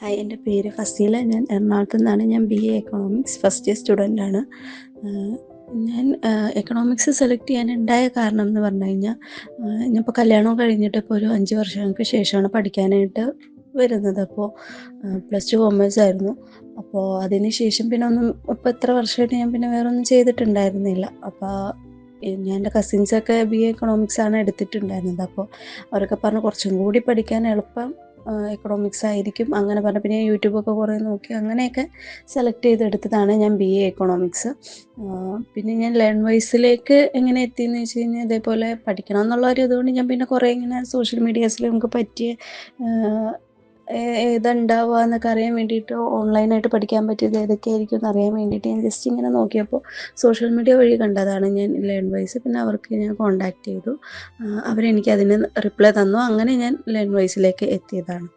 Hi എന്റെ പേര് ഫസീല. ഞാൻ എറണാകുളത്ത് നിന്നാണ്. ഞാൻ B A economics first year student ആണ്. ഞാൻ എക്കണോമിക്സ് സെലക്ട് ചെയ്യാൻ ഉണ്ടായ കാരണം എന്ന് പറഞ്ഞു കഴിഞ്ഞാൽ ഞാൻ ഇപ്പോൾ കല്യാണം കഴിഞ്ഞിട്ട് ഇപ്പോൾ ഒരു അഞ്ച് വർഷങ്ങൾക്ക് ശേഷമാണ് പഠിക്കാനായിട്ട് വരുന്നത്. അപ്പോൾ പ്ലസ് ടു കോമേഴ്സ് ആയിരുന്നു. അപ്പോൾ അതിന് ശേഷം പിന്നെ ഒന്നും ഇപ്പോൾ എത്ര വർഷമായിട്ട് ഞാൻ പിന്നെ വേറൊന്നും ചെയ്തിട്ടുണ്ടായിരുന്നില്ല. അപ്പോൾ ഞാൻ എന്റെ കസിൻസൊക്കെ ബി എ എക്കണോമിക്സ് ആണ് എടുത്തിട്ടുണ്ടായിരുന്നത്. അപ്പോൾ അവരൊക്കെ പറഞ്ഞു കുറച്ചും കൂടി പഠിക്കാൻ എളുപ്പം എക്കണോമിക്സ് ആയിരിക്കും. അങ്ങനെ പറഞ്ഞ പിന്നെ യൂട്യൂബൊക്കെ കുറേ നോക്കി. അങ്ങനെയൊക്കെ സെലക്ട് ചെയ്തെടുത്തതാണ് ഞാൻ ബി എ എക്കണോമിക്സ് പിന്നെ ഞാൻ ലേൺ വൈസിലേക്ക് എങ്ങനെ എത്തിയെന്ന് വെച്ച് കഴിഞ്ഞാൽ ഇതേപോലെ പഠിക്കണം എന്നുള്ള ഒരു ഇതുകൊണ്ട് ഞാൻ പിന്നെ കുറേ ഇങ്ങനെ സോഷ്യൽ മീഡിയാസിൽ നമുക്ക് പറ്റിയ ഏതുണ്ടാവുക എന്നൊക്കെ അറിയാൻ വേണ്ടിയിട്ട് ഓൺലൈനായിട്ട് പഠിക്കാൻ പറ്റിയത് ഏതൊക്കെയായിരിക്കും എന്ന് അറിയാൻ വേണ്ടിയിട്ട് ഞാൻ ജസ്റ്റ് ഇങ്ങനെ നോക്കിയപ്പോൾ സോഷ്യൽ മീഡിയ വഴി കണ്ടതാണ് ഞാൻ ലേൺ വൈസ് പിന്നെ അവർക്ക് ഞാൻ കോണ്ടാക്ട് ചെയ്തു. അവരെനിക്ക് അതിന് റിപ്ലൈ തന്നു. അങ്ങനെ ഞാൻ ലേൺ വൈസിലേക്ക് എത്തിയതാണ്.